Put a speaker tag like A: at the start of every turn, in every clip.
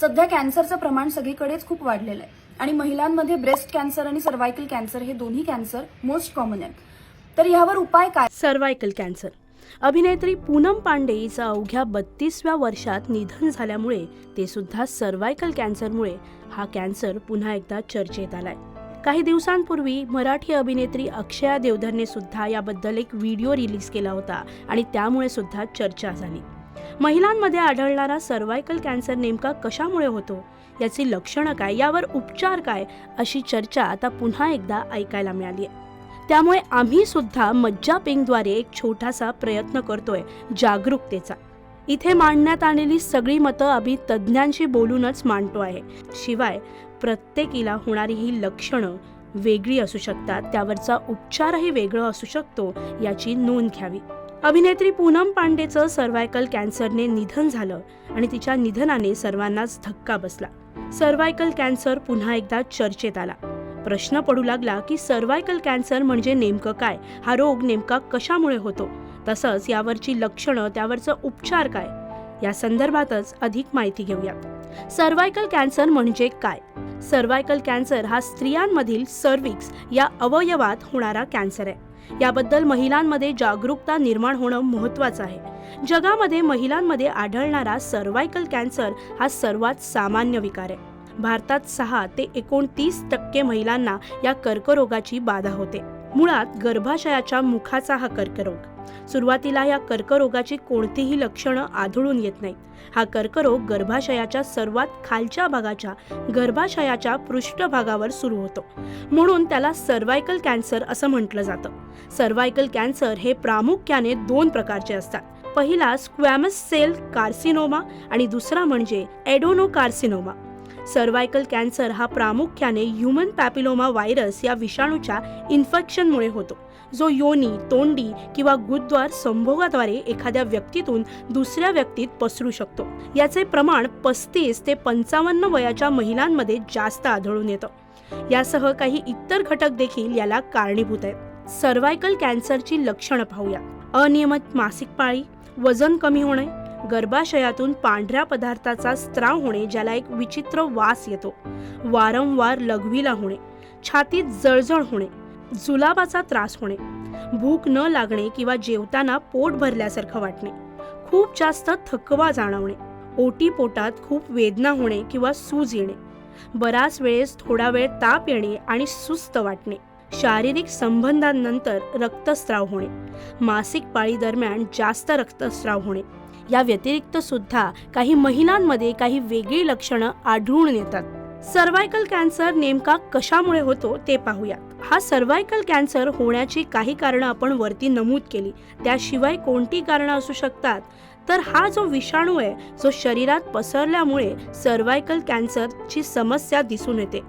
A: सध्या कॅन्सरचं प्रमाण सगळीकडेच खूप वाढलेलं आहे. आणि महिलांमध्ये ब्रेस्ट कॅन्सर आणि सर्वायकल कॅन्सर हे दोन्ही कॅन्सर मोस्ट कॉमन आहेत. तर यावर उपाय काय?
B: Cervical cancer. अभिनेत्री पूनम पांडे हिचं अवघ्या बत्तीसव्या वर्षात निधन झाल्यामुळे ते सुद्धा सर्वायकल कॅन्सरमुळे हा कॅन्सर पुन्हा एकदा चर्चेत आलाय. काही दिवसांपूर्वी मराठी अभिनेत्री अक्षया देवधरने सुद्धा याबद्दल एक व्हिडिओ रिलीज केला होता आणि त्यामुळे सुद्धा चर्चा झाली. महिलांमध्ये आढळणारा सर्वायकल कॅन्सर नेमका कशामुळे होतो? याची लक्षणं काय? यावर उपचार काय? अशी चर्चा आता पुन्हा एकदा ऐकायला मिळाली आहे. त्यामुळे आम्ही सुद्धा मज्जा पिंगद्वारे एक छोटासा प्रयत्न करतोय जागरूकतेचा. इथे मांडण्यात आलेली सगळी मतं आम्ही तज्ज्ञांशी बोलूनच मांडतो आहे. शिवाय प्रत्येकीला होणारी ही लक्षणं वेगळी असू शकतात त्यावरचा उपचारही वेगळं असू शकतो याची नोंद घ्यावी. अभिनेत्री पूनम पांडेचं सर्वायकल कॅन्सरने निधन झालं आणि तिच्या निधनाने सर्वांनाच धक्का बसला. सर्वायकल कॅन्सर पुन्हा एकदा चर्चेत आला. प्रश्न पडू लागला की सर्वायकल कॅन्सर म्हणजे नेमकं काय? हा रोग नेमका कशामुळे होतो? तसंच यावरची लक्षणं त्यावरचं उपचार काय? या संदर्भातच अधिक माहिती घेऊयात. सर्वायकल कॅन्सर म्हणजे काय? सर्वायकल कॅन्सर हा स्त्रियांमधील सर्विक्स या अवयवात होणारा कॅन्सर आहे. याबद्दल महिलांमध्ये जागरूकता निर्माण होणं महत्त्वाचं आहे. जगामध्ये महिलांमध्ये आढळणारा सर्वायकल कॅन्सर हा सर्वात सामान्य विकार आहे. भारतात सहा ते एकोणतीस टक्के महिलांना या कर्करोगाची बाधा होते. मुळात गर्भाशयाच्या मुखाचा हा कर्करोग. सुरुवातीला या कर्करोगाची कोणतीही लक्षणं आढळून येत नाहीत. हा कर्करोग गर्भाशयाच्या सर्वात खालच्या भागाच्या गर्भाशयाच्या पृष्ठभागावर सुरू होतो. म्हणून त्याला सर्वायकल कॅन्सर असं म्हटलं जातं. सर्वायकल कॅन्सर हे प्रामुख्याने दोन प्रकारचे असतात. पहिला स्क्वॅमस सेल कार्सिनोमा आणि दुसरा म्हणजे एडोनो कार्सिनोमा सर्वायकल कॅन्सर हा प्रामुख्याने ह्युमन पॅपिलोमा व्हायरस या विषाणूच्या इन्फेक्शनमुळे होतो. जो योनी तोंडी किंवा गुदद्वार संभोगाद्वारे एखाद्या व्यक्तीतून दुसऱ्या व्यक्तीत पसरू शकतो. याचे प्रमाण पस्तीस ते पंचावन्न वयाच्या महिलांमध्ये जास्त आढळून येतं. यासह काही इतर घटक देखील याला कारणीभूत आहेत. सर्वायकल कॅन्सरची लक्षणं पाहूया. अनियमित मासिक पाळी वजन कमी होणे गर्भाशयातून पांढऱ्या पदार्थाचा स्त्राव होणे ज्याला एक विचित्र वास येतो. वारंवार लघवीला होणे. छातीत जळजळ होणे. जुलाबाचा त्रास होणे. भूक न लागणे किंवा जेवताना पोट भरल्यासारखं वाटणे. खूप जास्त थकवा जाणवणे. ओटी पोटात खूप वेदना होणे किंवा सूज येणे. बराच वेळेस थोडा वेळ ताप येणे आणि सुस्त वाटणे. शारीरिक संबंधांनंतर रक्तस्राव होणे. मासिक पाळी दरम्यान जास्त रक्तस्राव होणे. या व्यतिरिक्त सुद्धा काही महिलांमध्ये काही वेगळी लक्षणं आढळून येतात. सर्वायकल कॅन्सर नेमका कशामुळे होतो ते पाहूया हा सर्वायकल कॅन्सर होण्याची काही कारणं आपण वरती नमूद केली. त्याशिवाय कोणती कारणं असू शकतात? तर हा जो विषाणू आहे जो शरीरात पसरल्यामुळे सर्वायकल कॅन्सरची समस्या दिसून येते.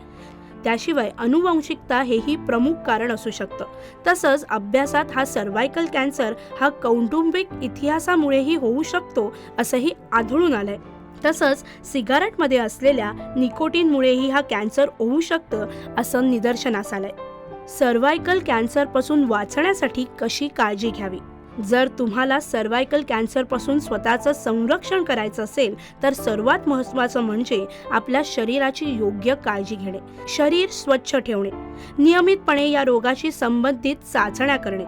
B: त्याशिवाय अनुवंशिकता हेही प्रमुख कारण असू शकतं. तसंच अभ्यासात हा सर्वायकल कॅन्सर हा कौटुंबिक इतिहासामुळेही होऊ शकतो असंही आढळून आलंय. तसंच सिगारेटमध्ये असलेल्या निकोटीनमुळेही हा कॅन्सर होऊ शकतं असं निदर्शनास आलंय. सर्वायकल कॅन्सरपासून वाचण्यासाठी कशी काळजी घ्यावी? जर तुम्हाला सर्वायकल कॅन्सरपासून स्वतःचं संरक्षण करायचं असेल तर सर्वात महत्त्वाचं म्हणजे आपल्या शरीराची योग्य काळजी घेणे. शरीर स्वच्छ ठेवणे. नियमितपणे या रोगाशी संबंधित चाचण्या करणे.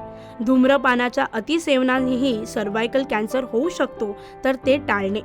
B: धूम्रपानाच्या अतिसेवनानेही सर्वायकल कॅन्सर होऊ शकतो तर ते टाळणे.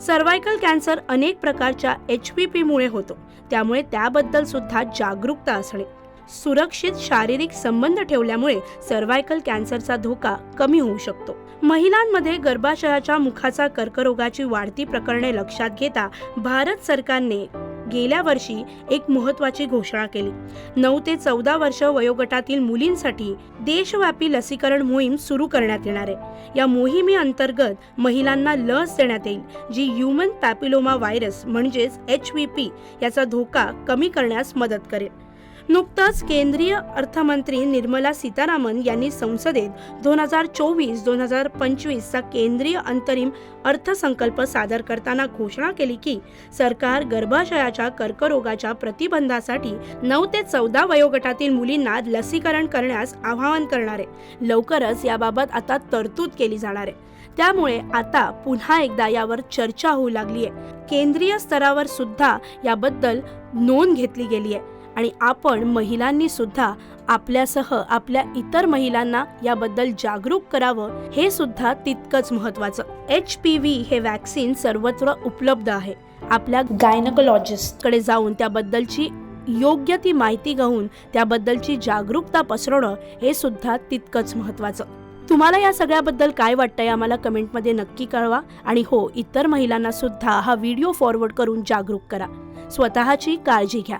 B: सर्वायकल कॅन्सर अनेक प्रकारच्या एच पी पीमुळे होतो. त्यामुळे त्याबद्दल सुद्धा जागरूकता असणे. सुरक्षित शारीरिक संबंध ठेवल्यामुळे सर्वायकल कॅन्सरचा धोका कमी होऊ शकतो. महिलांमध्ये गर्भाशयाच्या मुखाचा कर्करोगाची वाढती प्रकरणे लक्षात घेता भारत सरकारने गेल्या वर्षी एक महत्वाची घोषणा केली. नऊ ते चौदा वर्ष वयोगटातील मुलींसाठी देशव्यापी लसीकरण मोहीम सुरू करण्यात येणार आहे. या मोहिमेअंतर्गत महिलांना लस देण्यात येईल जी ह्युमन पॅपिलोमा व्हायरस म्हणजेच एच व्ही पी याचा धोका कमी करण्यास मदत करेल. नुकताच केंद्रीय अर्थमंत्री निर्मला सीतारामन यांनी संसदेत दोन हजार चोवीस दोन हजार पंचवीसचा केंद्रीय अंतरिम अर्थसंकल्प सादर करताना घोषणा केली की सरकार गर्भाशयाच्या कर्करोगाच्या प्रतिबंधासाठी नऊ ते चौदा वयोगटातील मुलींना लसीकरण करण्यास आवाहन करणार आहे. लवकरच याबाबत आता तरतूद केली जाणार आहे. त्यामुळे आता पुन्हा एकदा यावर चर्चा होऊ लागली आहे. केंद्रीय स्तरावर सुद्धा याबद्दल नोंद घेतली गेली आहे. आणि आपण महिलांनी सुद्धा आपल्यासह आपल्या इतर महिलांना याबद्दल जागरूक करावं हे सुद्धा तितकंच महत्वाचं एच पी व्ही हे वॅक्सिन सर्वत्र उपलब्ध आहे. आपल्या गायनकोलॉजिस्टकडे जाऊन त्याबद्दलची योग्य ती माहिती घेऊन त्याबद्दलची जागरूकता पसरवणं हे सुद्धा तितकंच महत्वाचं तुम्हाला या सगळ्याबद्दल काय वाटतंय आम्हाला कमेंटमध्ये नक्की कळवा आणि हो इतर महिलांना सुद्धा हा व्हिडिओ फॉरवर्ड करून जागरूक करा. स्वतःची काळजी घ्या.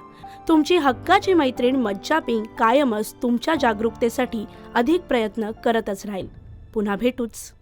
B: तुमची हक्काची मैत्रीण मज्जापिंग कायमच तुमच्या जागरूकतेसाठी अधिक प्रयत्न करतच राहील. पुन्हा भेटूच.